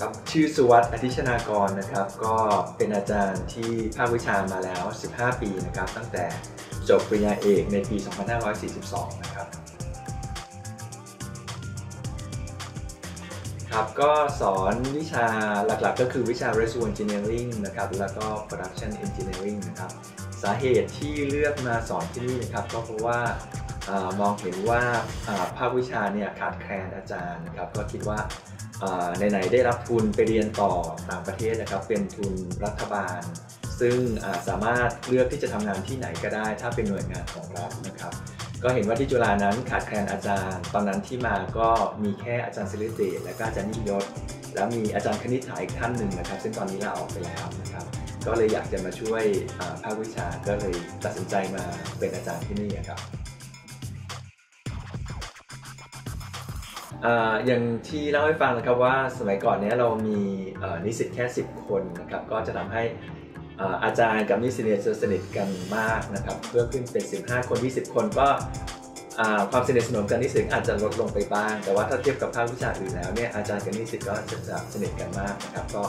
ครับชื่อสุวัสดิ์อธิชนากรนะครับ ก็เป็นอาจารย์ที่ภาควิชามาแล้ว 15 ปีนะครับ ตั้งแต่จบปริญญาเอกในปี 2542 นะครับครับก็สอนวิชาหลักๆก็คือวิชา Reservoir Engineering นะครับ แล้วก็ Production Engineering นะครับ สาเหตุที่เลือกมาสอนที่นี่นะครับ ก็เพราะว่าอา มองเห็นว่าภาควิชาเนี่ยขาดแคลนอาจารย์นะครับก็คิดว่าอ่าไหนๆได้รับทุนไปเรียนต่อต่างประเทศนะครับเป็นทุนรัฐบาล ซึ่งาสามารถเลือกที่จะทำงานที่ไหนก็ได้ ถ้าเป็นหน่วยงานของรัฐนะครับ ก็เห็นว่าที่จุฬานั้นขาดแคลนอาจารย์ ตอนนั้นที่มาก็มีแค่อาจารย์ศิริเดชและก็อาจารย์นิยศแล้วมีอาจารย์คณิษฐาอีกท่านหนึ่งนะครับ ซึ่งตอนนี้ลาออกไปแล้วนะครับ ก็เลยอยากจะมาช่วยภาควิชาก็เลยตัดสินใจมาเป็นอาจารย์ที่นี่ครับ อย่างที่เล่าให้ฟังนะครับว่าสมัยก่อนเนี้ยเรามีนิสิตแค่ 10 คนนะครับก็จะทำให้อาจารย์กับนิสิตเนี่ยจะสนิทกันมากนะครับเพื่อขึ้นเป็น 15 คน 20 คนก็ความสนิทสนมกันนิสิตอาจจะลดลงไปบ้าง แต่ว่าถ้าเทียบกับภาควิชาอื่นแล้วเนี่ยอาจารย์กับนิสิตก็จะสนิทกันมากนะครับก็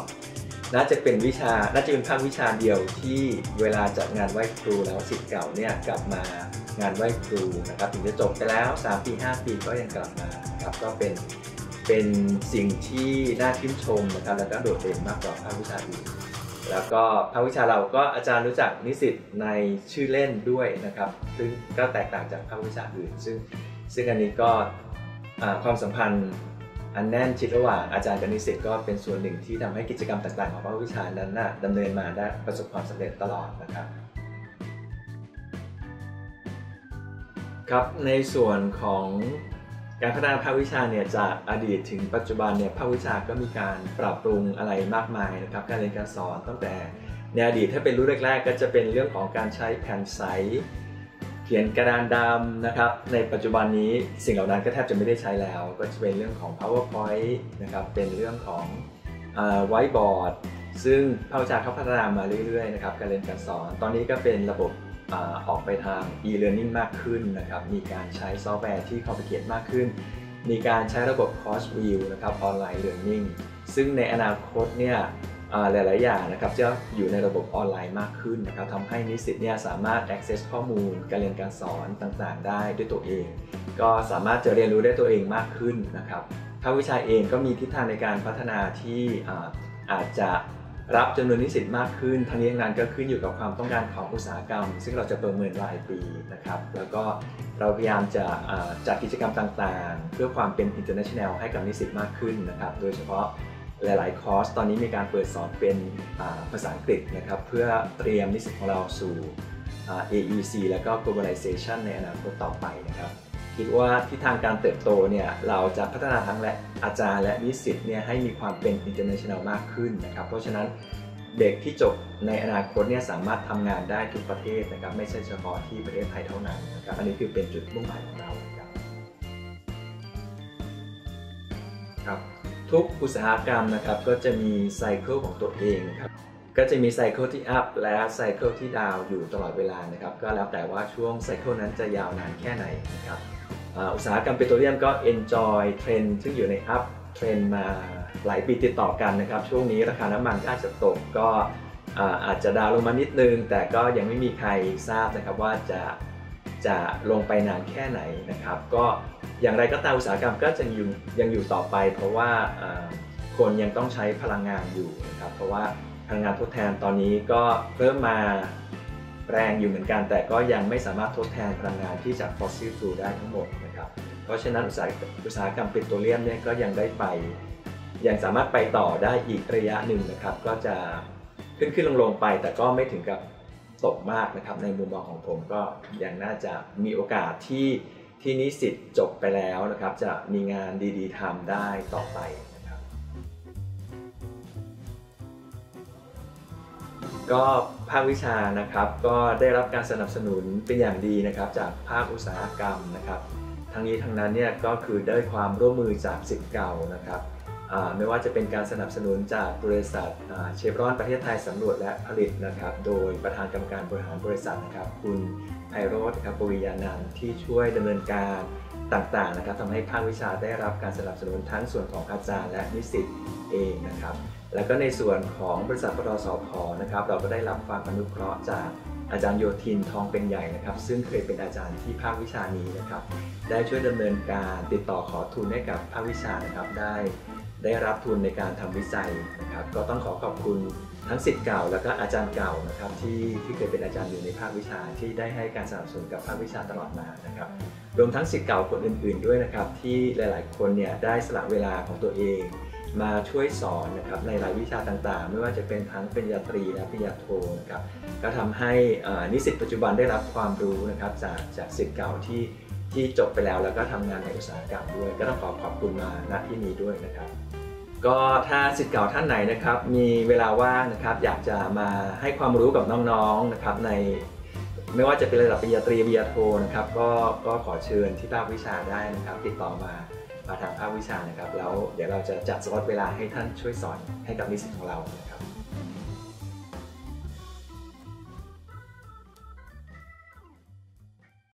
น่าจะเป็นวิชา น่าจะเป็นภาควิชาเดียวที่เวลาจัดงานไหว้ครูแล้วสิทธิ์เก่าเนี่ยกลับมางานไหว้ครูนะครับถึงจะจบไปแล้ว 3 ปี 5 ปีก็ยังกลับมาครับก็เป็นเป็นสิ่งที่น่าชื่นชมนะครับแล้วก็โดดเด่นมากกว่าภาควิชาอื่นแล้วก็ภาควิชาเราก็อาจารย์รู้จักนิสิตในชื่อเล่นด้วยนะครับ ซึ่งก็แตกต่างจากภาควิชาอื่น ซึ่งซึ่งอันนี้ก็ความสัมพันธ์ อันแน่นชิดระหว่างอาจารย์กับนิสิตก็เป็นส่วนหนึ่งที่ทำให้กิจกรรมต่างๆ ของภาควิชานั้นนะดำเนินมาได้ประสบความสำเร็จตลอดนะครับครับในส่วนของการพัฒนาภาควิชาเนี่ยจากอดีตถึงปัจจุบันเนี่ยภาควิชาก็มีการปรับปรุงอะไรมากมายนะครับการเรียนการสอนตั้งแต่ในอดีตถ้าเป็นรุ่นแรก ๆ ก็จะเป็นเรื่องของการใช้แผ่นใส ขียนกระดานดำนะครับ ในปัจจุบันนี้สิ่งเหล่านั้นก็แทบจะไม่ได้ใช้แล้ว ก็จะเป็นเรื่องของ powerpoint นะครับ เป็นเรื่องของไวท์บอร์ดซึ่งภาควิชาเขาพัฒนามาเรื่อยๆนะครับการเรียนการสอน ตอนนี้ก็เป็นระบบอออกไปทาง e-learning มากขึ้นนะครับ มีการใช้ซอฟต์แวร์ที่ complicated มากขึ้น มีการใช้ระบบ course view นะครับ online learning ซึ่งในอนาคตเนี่ย หลาย ๆ อย่างนะครับจะอยู่ในระบบออนไลน์มากขึ้นนะครับทำให้นิสิตเนี่ยสามารถ access ข้อมูล การเรียนการสอนต่าง ๆ ได้ด้วยตัวเอง ก็สามารถจะเรียนรู้ได้ตัวเองมากขึ้นนะครับภาควิชาเองก็มีทิศทางในการพัฒนาที่อาอาจจะรับจำนวนนิสิตมากขึ้นทั้งนี้ทั้งนั้นก็ขึ้นอยู่กับความต้องการของอุตสาหกรรม ซึ่งเราจะประเมินรายปีนะครับ แล้วก็เราพยายามจะอ่าจัดกิจกรรมต่างๆ เพื่อความเป็น international ให้กับนิสิตมากขึ้นนะครับ โดยเฉพาะ หลาย ๆ คอร์ส ตอนนี้มีการเปิดสอนเป็นภาษาอังกฤษนะครับ เพื่อเตรียมนิสิตของเราสู่ AEC แล้วก็ globalization ในอนาคตต่อไปนะครับ คิดว่าทิศทางการเติบโตเนี่ยเราจะพัฒนาทั้งและอาจารย์และนิสิตเนี่ยให้มีความเป็น international มากขึ้นนะครับ เพราะฉะนั้นเด็กที่จบในอนาคตเนี่ยสามารถทำงานได้ทุกประเทศนะครับ ไม่ใช่เฉพาะที่ประเทศไทยเท่านั้นนะครับ อันนี้คือเป็นจุดมุ่งหมายของเราครับครับ ทุกอุตสาหกรรมนะครับก็จะมีไซเคิลของตัวเองนะครับก็จะมีไซเคิลที่อัพและไซเคิลที่ดาวอยู่ตลอดเวลานะครับก็แล้วแต่ว่าช่วงไซเคิลนั้นจะยาวนานแค่ไหนนะครับอุตสาหกรรมปิโตรเลียมก็ enjoy เทรนซึ่งอยู่ในอัพเทรนมาหลายปีติดต่อกันนะครับ ช่วงนี้ราคาน้ำมันก็อาจจะตกก็อาจจะดาวลงมานิดนึง แต่ก็ยังไม่มีใครทราบนะครับว่าจะ จะลงไปนานแค่ไหนนะครับ ก็อย่างไรก็ตามอุตสาหกรรมก็จะยังยังอยู่ต่อไป เพราะว่าคนยังต้องใช้พลังงานอยู่นะครับเพราะว่าพลังงานทดแทนตอนนี้ก็เริ่มมาแรงอยู่เหมือนกัน แต่ก็ยังไม่สามารถทดแทนพลังงานที่จากฟอสซิลฟูลได้ทั้งหมดนะครับเพราะฉะนั้นอุตสาหอุตสาหกรรมปิโตรเลียมเนี่ยก็ยังได้ไป ยังสามารถไปต่อได้อีกระยะหนึ่งนะครับ ก็จะขึ้นขึ้นลงลงไปแต่ก็ไม่ถึงกับ ตกมากนะครับ ในมุมมองของผมก็ยังน่าจะมีโอกาสที่ที่นิสิตจบไปแล้วนะครับ จะมีงานดีๆทำได้ต่อไปนะครับ ก็ภาควิชานะครับก็ได้รับการสนับสนุนเป็นอย่างดีนะครับ จากภาคอุตสาหกรรมนะครับ ทั้งนี้ทั้งนั้นเนี่ยก็คือได้ความร่วมมือจากสิทธิ์เก่านะครับ ไม่ว่าจะเป็นการสนับสนุนจากบริษัทเชฟรอนประเทศไทยสำรวจและผลิตนะครับ โดยประธานกรรมการบริหารบริษัทนะครับ คุณไพโรธครับปริยานันท์ที่ช่วยดำเนินการต่างๆนะครับทำให้ภาควิชาได้รับการสนับสนุนทั้งส่วนของอาจารย์และนิสิตเองนะครับ แล้วก็ในส่วนของบริษัทปตสพนะครับ เราก็ได้รับความอนุเคราะห์จากอาจารย์โยธินทองเป็นใหญ่นะครับ ซึ่งเคยเป็นอาจารย์ที่ภาควิชานี้นะครับ ได้ช่วยดำเนินการติดต่อขอทุนให้กับภาควิชานะครับได้ ได้รับทุนในการทำวิจัยนะครับ ก็ต้องขอขอบคุณทั้งสิทธิ์เก่า แล้วก็อาจารย์เก่านะครับที่ที่เคยเป็นอาจารย์อยู่ในภาควิชาที่ได้ให้การสนับสนุนกับภาควิชาตลอดมานะครับ รวมทั้งสิทธิ์เก่าคนอื่น ๆด้วยนะครับ ที่หลาย ๆ คนเนี่ยได้สละเวลาของตัวเอง มาช่วยสอนนะครับในรายวิชาต่างๆ ไม่ว่าจะเป็นทั้งปริญญาตรีและปริญญาโทนะครับก็ทำให้นิสิตปัจจุบันได้รับความรู้นะครับจากจากสิทธิ์เก่าที่ ที่จบไปแล้วแล้วก็ทำงานในอุตสาหกรรมด้วย ก็ต้องขอขอบคุณมาณที่นี้ด้วยนะครับ ก็ถ้าสิทธิ์เก่าท่านไหนนะครับ มีเวลาว่างนะครับ อยากจะมาให้ความรู้กับน้องๆนะครับ ในไม่ว่าจะเป็นระดับปริญญาตรีปริญญาโทนะครับ ก็ก็ขอเชิญที่ภาควิชาได้นะครับ ติดต่อมามาทางภาควิชานะครับ แล้วเดี๋ยวเราจะจัดสล็อตเวลาให้ท่านช่วยสอนให้กับนิสิตของเรานะครับ